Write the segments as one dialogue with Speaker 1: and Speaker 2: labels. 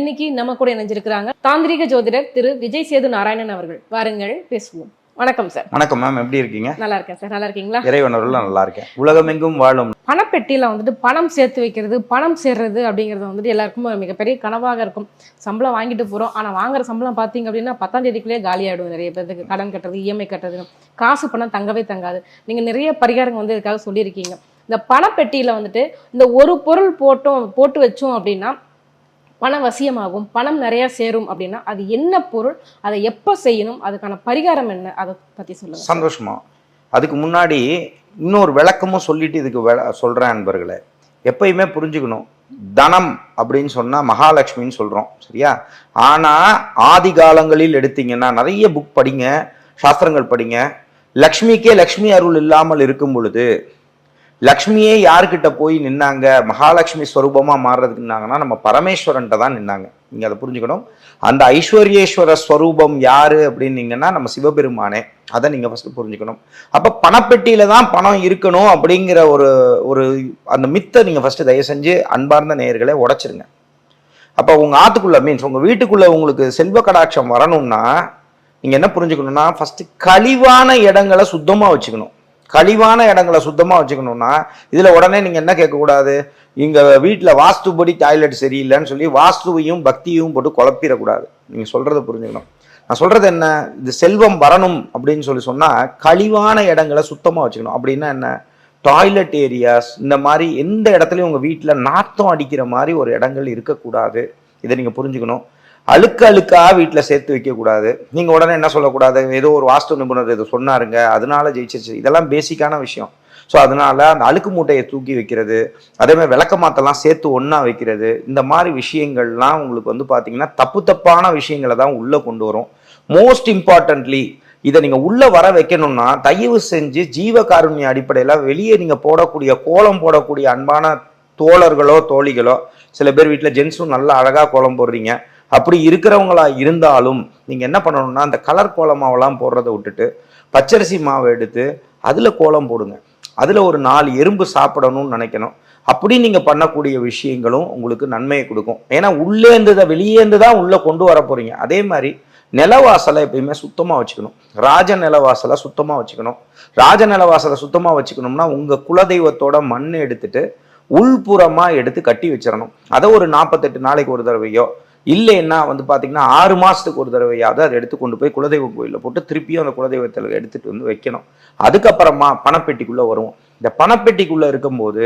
Speaker 1: இன்னைக்கு நம்ம கூட இணைஞ்சிருக்கிறாங்க தாந்திரிக ஜோதிடர் திரு விஜய் சேது நாராயணன் அவர்கள். வாருங்கள் பேசுவோம். வணக்கம் சார்.
Speaker 2: வணக்கம் மேம் எப்படி இருக்கீங்க?
Speaker 1: நல்லா இருக்கேன் சார். நல்லா இருக்கீங்களா?
Speaker 2: இறைவனருள் நல்லா இருக்கேன். உலகமெங்கும் வாழும்.
Speaker 1: பணப்பெட்டியில வந்துட்டு பணம் சேர்த்து வைக்கிறது பணம் சேர்றது அப்படிங்கிறது வந்துட்டு எல்லாருக்கும் மிகப்பெரிய கனவாக இருக்கும். சம்பளம் வாங்கிட்டு போறோம். ஆனா வாங்குற சம்பளம் பாத்தீங்க அப்படின்னா பத்தாம் தேதிக்குள்ளேயே காலி ஆயிடும் நிறைய பேருக்கு கடன் கட்டுறது இஎம்ஐ கட்டுறது. காசு பணம் தங்கவே தங்காது. நீங்க நிறைய பரிகாரங்கள் வந்து இதுக்காக சொல்லியிருக்கீங்க. இந்த பணப்பெட்டியில வந்துட்டு இந்த ஒரு பொருள் போட்டோம் போட்டு வச்சோம் அப்படின்னா பணம் வசியமாகும் பணம் நிறைய சேரும் அப்படின்னா அது என்ன பொருள் அதை எப்போ செய்யணும் அதுக்கான பரிகாரம் என்ன அதை பத்தி சொல்லுங்க.
Speaker 2: சந்தோஷமா? அதுக்கு முன்னாடி இன்னொரு விளக்கமும் சொல்லிட்டு இதுக்கு வெ- சொல்றேன் அன்பர்களே. எப்பயுமே புரிஞ்சுக்கணும். தனம் அப்படின்னு சொன்னா மகாலட்சுமின்னு சொல்றோம் சரியா? ஆனா ஆதி காலங்களில் எடுத்தீங்கன்னா நிறைய புக் படிங்க சாஸ்திரங்கள் படிங்க. லக்ஷ்மிக்கே லக்ஷ்மி அருள் இல்லாமல் இருக்கும் பொழுது லக்ஷ்மியே யார்கிட்ட போய் நின்னாங்க? மகாலட்சுமி ஸ்வரூபமா மாறுறதுக்கு நின்னாங்கன்னா நம்ம பரமேஸ்வரன்ட்ட தான் நின்னாங்க. நீங்க அதை புரிஞ்சுக்கணும். அந்த ஐஸ்வர்யேஸ்வர ஸ்வரூபம் யாரு அப்படின்னீங்கன்னா நம்ம சிவபெருமானே. அதை நீங்க ஃபர்ஸ்ட் புரிஞ்சுக்கணும். அப்ப பணப்பெட்டியில தான் பணம் இருக்கணும் அப்படிங்கிற ஒரு ஒரு அந்த மித்தை நீங்க ஃபர்ஸ்ட் தயவு செஞ்சு அன்பார்ந்த நேயர்களை உடைச்சிருங்க. அப்ப உங்க ஆத்துக்குள்ள மீன்ஸ் உங்க வீட்டுக்குள்ள உங்களுக்கு செல்வ கடாட்சம் வரணும்னா நீங்க என்ன புரிஞ்சுக்கணும்னா ஃபர்ஸ்ட் கழிவான இடங்களை சுத்தமா வச்சுக்கணும். கழிவான இடங்களை சுத்தமாக வச்சுக்கணும்னா இதில் உடனே நீங்கள் என்ன கேட்கக்கூடாது? இங்கே வீட்டில் வாஸ்துபடி டாய்லெட் சரியில்லைன்னு சொல்லி வாஸ்துவையும் பக்தியும் போட்டு குழப்பிடக்கூடாது. நீங்கள் சொல்கிறத புரிஞ்சுக்கணும். நான் சொல்கிறது என்ன? இது செல்வம் வரணும் அப்படின்னு சொல்லி சொன்னால் கழிவான இடங்களை சுத்தமாக வச்சுக்கணும். அப்படின்னா என்ன? டாய்லெட் ஏரியாஸ் இந்த மாதிரி எந்த இடத்துலையும் உங்கள் வீட்டில் நாத்தம் அடிக்கிற மாதிரி ஒரு இடங்கள் இருக்கக்கூடாது. இதை நீங்கள் புரிஞ்சுக்கணும். அழுக்க அழுக்கா வீட்டில் சேர்த்து வைக்கக்கூடாது நீங்கள் உடனே என்ன சொல்லக்கூடாது? ஏதோ ஒரு வாஸ்து நிபுணர் இதை சொன்னாருங்க. அதனால ஜெயிச்சிருச்சு. இதெல்லாம் பேசிக்கான விஷயம். ஸோ அதனால அந்த அழுக்கு மூட்டையை தூக்கி வைக்கிறது. அதேமாதிரி விளக்க மாத்தெல்லாம் சேர்த்து ஒன்றா வைக்கிறது. இந்த மாதிரி விஷயங்கள்லாம் உங்களுக்கு வந்து பார்த்தீங்கன்னா தப்பு தப்பான விஷயங்களை தான் உள்ளே கொண்டு வரும். மோஸ்ட் இம்பார்ட்டன்ட்லி இதை நீங்கள் உள்ளே வர வைக்கணும்னா தயவு செஞ்சு ஜீவகாருண்ய அடிப்படையில் வெளியே நீங்கள் போடக்கூடிய கோலம் போடக்கூடிய அன்பான தோழர்களோ தோழிகளோ சில பேர் வீட்டில் ஜென்ஸும் நல்லா அழகாக கோலம் போடுறீங்க. அப்படி இருக்கிறவங்களா இருந்தாலும் நீங்கள் என்ன பண்ணணும்னா அந்த கலர் கோலமாவெல்லாம் போடுறத விட்டுட்டு பச்சரிசி மாவை எடுத்து அதில் கோலம் போடுங்க. அதில் ஒரு நாலு எறும்பு சாப்பிடணும்னு நினைக்கணும். அப்படி நீங்கள் பண்ணக்கூடிய விஷயங்களும் உங்களுக்கு நன்மையை கொடுக்கும். ஏன்னா உள்ளே இருந்ததை வெளியே இருந்து தான் உள்ளே கொண்டு வர போகிறீங்க அதே மாதிரி நிலவாசலை எப்பயுமே சுத்தமாக வச்சுக்கணும். ராஜ நிலவாசலை சுத்தமாக வச்சுக்கணும். ராஜ நிலவாசலை சுத்தமாக வச்சுக்கணும்னா உங்கள் குலதெய்வத்தோட மண் எடுத்துட்டு உள்புறமாக எடுத்து கட்டி வச்சிடணும். அதை ஒரு நாற்பத்தெட்டு நாளைக்கு ஒரு தடவையோ இல்லைன்னா வந்து பார்த்தீங்கன்னா ஆறு மாதத்துக்கு ஒரு தடவையாவது அதை எடுத்து கொண்டு போய் குலதெய்வ கோயிலில் போட்டு திருப்பியும் அந்த குலதெய்வத்தில் எடுத்துகிட்டு வந்து வைக்கணும். அதுக்கப்புறமா பணப்பெட்டிக்குள்ளே வருவோம். இந்த பணப்பெட்டிக்குள்ளே இருக்கும்போது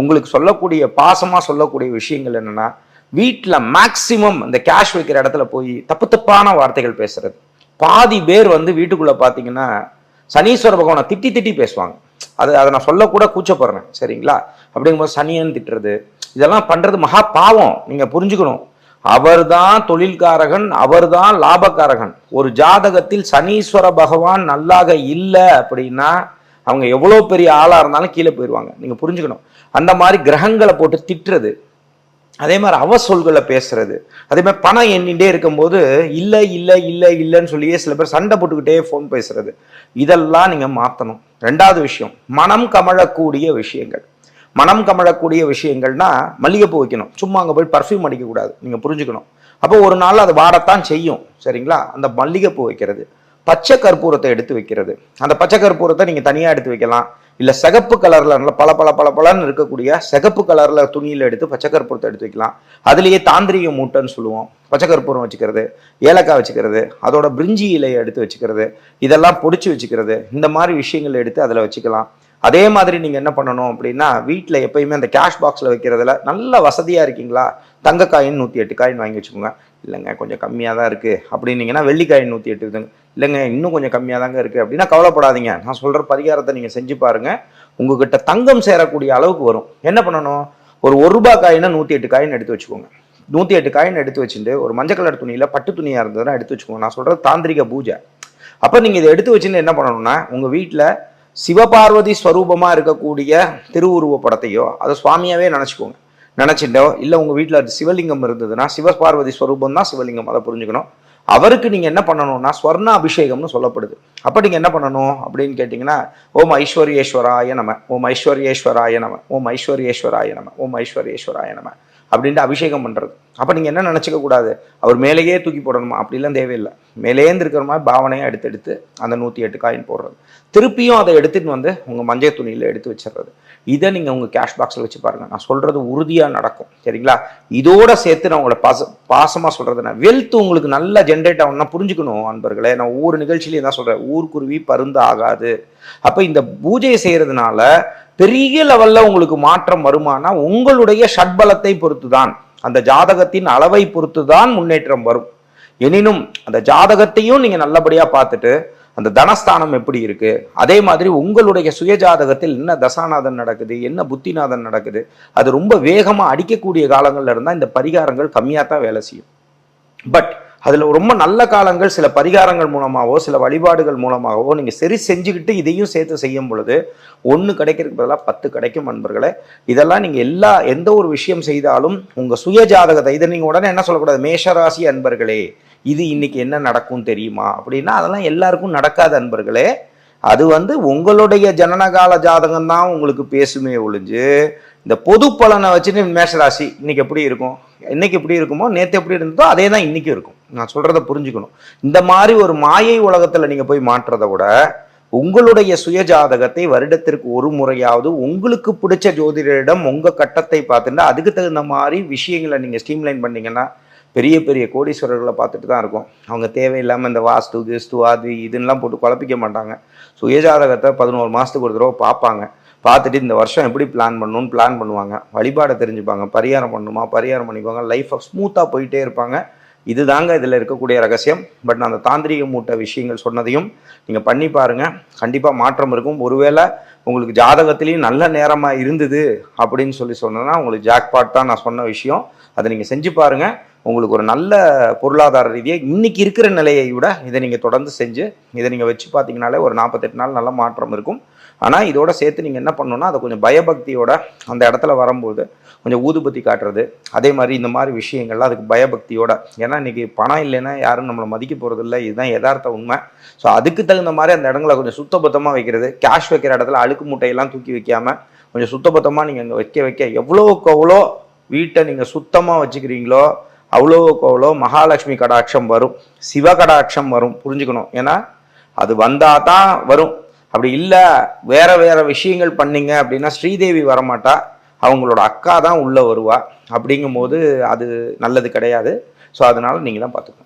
Speaker 2: உங்களுக்கு சொல்லக்கூடிய பாசமாக சொல்லக்கூடிய விஷயங்கள் என்னென்னா வீட்டில் மேக்சிமம் இந்த கேஷ் வைக்கிற இடத்துல போய் தப்பு தப்பான வார்த்தைகள் பேசுறது. பாதி பேர் வந்து வீட்டுக்குள்ளே பார்த்தீங்கன்னா சனீஸ்வர பகவானை திட்டி திட்டி பேசுவாங்க. அது அதை நான் சொல்லக்கூட கூச்சப்படுறேன். சரிங்களா? அப்படிங்கும்போது சனியன் திட்டுறது. இதெல்லாம் பண்ணுறது மகா பாவம். நீங்கள் புரிஞ்சுக்கணும். அவர்தான் தொழில்காரகன் அவர்தான் லாபக்காரகன். ஒரு ஜாதகத்தில் சனீஸ்வர பகவான் நல்லாக இல்லை அப்படின்னா அவங்க எவ்வளோ பெரிய ஆளாக இருந்தாலும் கீழே போயிடுவாங்க நீங்கள் புரிஞ்சுக்கணும். அந்த மாதிரி கிரகங்களை போட்டு திட்டுறது. அதே மாதிரி அவ சொல்களை பேசுறது. அதே மாதிரி பணம் எண்ணிகிட்டே இருக்கும்போது இல்லை இல்லை இல்லை இல்லைன்னு சொல்லியே சில பேர் சண்டை போட்டுக்கிட்டே ஃபோன் பேசுறது. இதெல்லாம் நீங்கள் மாற்றணும் ரெண்டாவது விஷயம் மனம் கமழக்கூடிய விஷயங்கள். மனம் கமழக்கூடிய விஷயங்கள்னா மல்லிகைப்பூ வைக்கணும். சும்மா அங்கே போய் பர்ஃப்யூம் அடிக்கக்கூடாது. நீங்கள் புரிஞ்சுக்கணும். அப்போ ஒரு நாள் அது வாடத்தான் செய்யும். சரிங்களா? அந்த மல்லிகைப்பூ வைக்கிறது. பச்சை கற்பூரத்தை எடுத்து வைக்கிறது. அந்த பச்சை கற்பூரத்தை நீங்கள் தனியாக எடுத்து வைக்கலாம். இல்லை சிகப்பு கலரில் நல்ல பல பல பல பலன்னு இருக்கக்கூடிய சிகப்பு கலரில் துணியில் எடுத்து பச்சை கற்பூரத்தை எடுத்து வைக்கலாம். அதுலேயே தாந்திரிக மூட்டைன்னு சொல்லுவோம். பச்சை கற்பூரம் வச்சுக்கிறது ஏலக்காய் வச்சுக்கிறது அதோட பிரிஞ்சி இலையை எடுத்து வச்சுக்கிறது இதெல்லாம் பொடிச்சு வச்சுக்கிறது இந்த மாதிரி விஷயங்கள் எடுத்து அதில் வச்சுக்கலாம். அதே மாதிரி நீங்க என்ன பண்ணணும் அப்படின்னா வீட்டில் எப்பயுமே அந்த கேஷ் பாக்ஸில் வைக்கிறதுல நல்ல வசதியா இருக்கீங்களா? தங்க காயின் நூத்தி எட்டு காயின் வாங்கி வச்சுக்கோங்க. இல்லைங்க கொஞ்சம் கம்மியாக தான் இருக்குது அப்படின்னீங்கன்னா வெள்ளிக்காயின் நூற்றி எட்டு இதுங்க இல்லைங்க இன்னும் கொஞ்சம் கம்மியாக தாங்க இருக்குது அப்படின்னா கவலைப்படாதீங்க. நான் சொல்கிற பரிகாரத்தை நீங்கள் செஞ்சு பாருங்கள் உங்ககிட்ட தங்கம் சேரக்கூடிய அளவுக்கு வரும். என்ன பண்ணணும்? ஒரு ஒரு ரூபாய் காயினை நூற்றி எட்டு காயின் எடுத்து வச்சுக்கோங்க. நூற்றி எட்டு காயின் எடுத்து வச்சுட்டு ஒரு மஞ்சள் கலர் துணியில் பட்டு துணியாக இருந்ததுன்னா எடுத்து வச்சுக்கோங்க. நான் சொல்கிறது தாந்திரிக பூஜை. அப்போ நீங்கள் இதை எடுத்து வச்சுட்டு என்ன பண்ணணும்னா உங்கள் வீட்டில் சிவபார்வதி ஸ்வரூபமாக இருக்கக்கூடிய திருவுருவ படத்தையோ அதை சுவாமியாகவே நினச்சிக்கோங்க. நினச்சிட்டோ இல்லை உங்கள் வீட்டில் சிவலிங்கம் இருந்ததுன்னா சிவபார்வதி ஸ்வரூபம் தான் சிவலிங்கம் அதை புரிஞ்சுக்கணும். அவருக்கு நீங்கள் என்ன பண்ணணும்னா ஸ்வர்ண அபிஷேகம்னு சொல்லப்படுது. அப்போ நீங்கள் என்ன பண்ணணும் அப்படின்னு கேட்டிங்கன்னா ஓம் ஐஸ்வர்யேஸ்வராய நம ஓம் ஐஸ்வர்யேஸ்வராய நம ஓம் ஐஸ்வர்யேஸ்வராய நம ஓம் ஐஸ்வர்யேஸ்வராய நம. அப்படின்ட்டு அபிஷேகம் பண்ணுறது அப்போ நீங்கள் என்ன நினச்சிக்க கூடாது? அவர் மேலேயே தூக்கி போடணுமா? அப்படிலாம் தேவையில்லை. மேலேந்து இருக்கிற மாதிரி பாவனையாக எடுத்து எடுத்து அந்த நூற்றி எட்டு காயின் போடுறது. திருப்பியும் அதை எடுத்துகிட்டு வந்து உங்கள் மஞ்சள் துணியில் எடுத்து வச்சிடுறது. இதை நீங்கள் உங்கள் கேஷ் பாக்ஸில் வச்சு பாருங்கள் நான் சொல்கிறது உறுதியாக நடக்கும். சரிங்களா? இதோட சேர்த்து நான் உங்களை பாச பாசமாக சொல்கிறது நான் வெல்த் உங்களுக்கு நல்லா ஜென்ரேட் ஆகணும்னா புரிஞ்சுக்கணும் அன்பர்களே. நான் ஒவ்வொரு நிகழ்ச்சியிலையும் தான் சொல்கிறேன் ஊர்க்குருவி பருந்து ஆகாது. அப்போ இந்த பூஜையை செய்கிறதுனால பெரிய லெவலில் உங்களுக்கு மாற்றம் வருமானா உங்களுடைய ஷட்பலத்தை பொறுத்து தான் அந்த ஜாதகத்தின் அளவை பொறுத்து தான் முன்னேற்றம் வரும். எனினும் அந்த ஜாதகத்தையும் நீங்க நல்லபடியா பார்த்துட்டு அந்த தனஸ்தானம் எப்படி இருக்கு? அதே மாதிரி உங்களுடைய சுய ஜாதகத்தில் என்ன தசாநாதன் நடக்குது? என்ன புத்திநாதன் நடக்குது? அது ரொம்ப வேகமா அடிக்கக்கூடிய காலங்கள்ல இருந்தா இந்த பரிகாரங்கள் கம்மியா தான் வேலை செய்யும். பட் அதில் ரொம்ப நல்ல காலங்கள் சில பரிகாரங்கள் மூலமாகவோ சில வழிபாடுகள் மூலமாகவோ நீங்கள் சரி செஞ்சுக்கிட்டு இதையும் சேர்த்து செய்யும் பொழுது ஒன்று கிடைக்கிறதுக்கு பதிலாக பத்து கிடைக்கும் நண்பர்களே. இதெல்லாம் நீங்கள் எல்லா எந்த ஒரு விஷயம் செய்தாலும் உங்கள் சுய ஜாதகத்தை இதை நீங்கள் உடனே என்ன சொல்லக்கூடாது? மேஷராசி அன்பர்களே இது இன்னைக்கு என்ன நடக்கும் தெரியுமா? அப்படின்னா அதெல்லாம் எல்லாருக்கும் நடக்காது அன்பர்களே. அது வந்து உங்களுடைய ஜனனகால ஜாதகம் தான் உங்களுக்கு பேசுமே ஒழிஞ்சு இந்த பொது பலனை வச்சுட்டு மேஷராசி இன்னைக்கு எப்படி இருக்கும்? இன்னைக்கு எப்படி இருக்குமோ நேற்று எப்படி இருந்ததோ அதே தான் இன்னைக்கும் இருக்கும். நான் சொல்கிறத புரிஞ்சுக்கணும். இந்த மாதிரி ஒரு மாயை உலகத்தில் நீங்கள் போய் மாற்றுறதை விட உங்களுடைய சுய ஜாதகத்தை வருடத்திற்கு ஒரு முறையாவது உங்களுக்கு பிடிச்ச ஜோதிடரிடம் உங்கள் கட்டத்தை பார்த்துட்டு அதுக்கு தகுந்த மாதிரி விஷயங்களை நீங்கள் ஸ்ட்ரீம்லைன் பண்ணிங்கன்னா பெரிய பெரிய கோடீஸ்வரர்களை பார்த்துட்டு தான் இருக்கும். அவங்க தேவையில்லாமல் இந்த வாஸ்து கிஸ்து அது இதுன்னெலாம் போட்டு குழப்பிக்க மாட்டாங்க. சுயஜாதகத்தை பதினோரு மாதத்துக்கு ஒரு தடவை பார்ப்பாங்க. பார்த்துட்டு இந்த வருஷம் எப்படி பிளான் பண்ணணும்னு பிளான் பண்ணுவாங்க. வழிபாடை தெரிஞ்சுப்பாங்க. பரிகாரம் பண்ணணுமா? பரிகாரம் பண்ணிப்பாங்க லைஃப்பை ஸ்மூத்தாக போயிட்டே இருப்பாங்க. இதுதாங்க இதில் இருக்கக்கூடிய ரகசியம். பட் நான் அந்த தாந்திரிக மூட்டை விஷயங்கள் சொன்னதையும் நீங்கள் பண்ணி பாருங்கள் கண்டிப்பாக மாற்றம் இருக்கும். ஒருவேளை உங்களுக்கு ஜாதகத்திலையும் நல்ல நேரமாக இருந்தது அப்படின்னு சொல்லி சொன்னேன்னா உங்களுக்கு ஜாக்பாட் தான் நான் சொன்ன விஷயம். அதை நீங்கள் செஞ்சு பாருங்கள் உங்களுக்கு ஒரு நல்ல பொருளாதார ரீதியாக இன்னைக்கு இருக்கிற நிலையை விட இதை நீங்கள் தொடர்ந்து செஞ்சு இதை நீங்கள் வச்சு பார்த்தீங்கனாலே ஒரு நாற்பத்தெட்டு நாள் நல்ல மாற்றம் இருக்கும். ஆனால் இதோட சேர்த்து நீங்கள் என்ன பண்ணணும்னா அதை கொஞ்சம் பயபக்தியோட அந்த இடத்துல வரும்போது கொஞ்சம் ஊதுபத்தி காட்டுறது அதே மாதிரி இந்த மாதிரி விஷயங்கள்லாம் அதுக்கு பயபக்தியோட. ஏன்னா இன்றைக்கி பணம் இல்லைன்னா யாரும் நம்மளை மதிக்க போகிறது இல்லை இதுதான் யதார்த்த உண்மை. ஸோ அதுக்கு தகுந்த மாதிரி அந்த இடங்களை கொஞ்சம் சுத்தபத்தமாக வைக்கிறது. கேஷ் வைக்கிற இடத்துல அழுக்கு மூட்டையெல்லாம் தூக்கி வைக்காமல் கொஞ்சம் சுத்தபத்தமாக நீங்கள் அங்கே வைக்க வைக்க எவ்வளோக்கு அவ்வளோ வீட்டை நீங்கள் சுத்தமாக வச்சுக்கிறீங்களோ அவ்வளோக்கு அவ்வளோ மகாலட்சுமி கடாட்சம் வரும். சிவ கடாட்சம் வரும். புரிஞ்சுக்கணும். ஏன்னா அது வந்தால் தான் வரும். அப்படி இல்லை வேற வேற விஷயங்கள் பண்ணீங்க அப்படின்னா ஸ்ரீதேவி வரமாட்டா. அவங்களோட அக்கா தான் உள்ளே வருவா. அப்படிங்கும்போது அது நல்லது கிடையாது. ஸோ அதனால் நீங்கள் தான் பார்த்துக்கணும்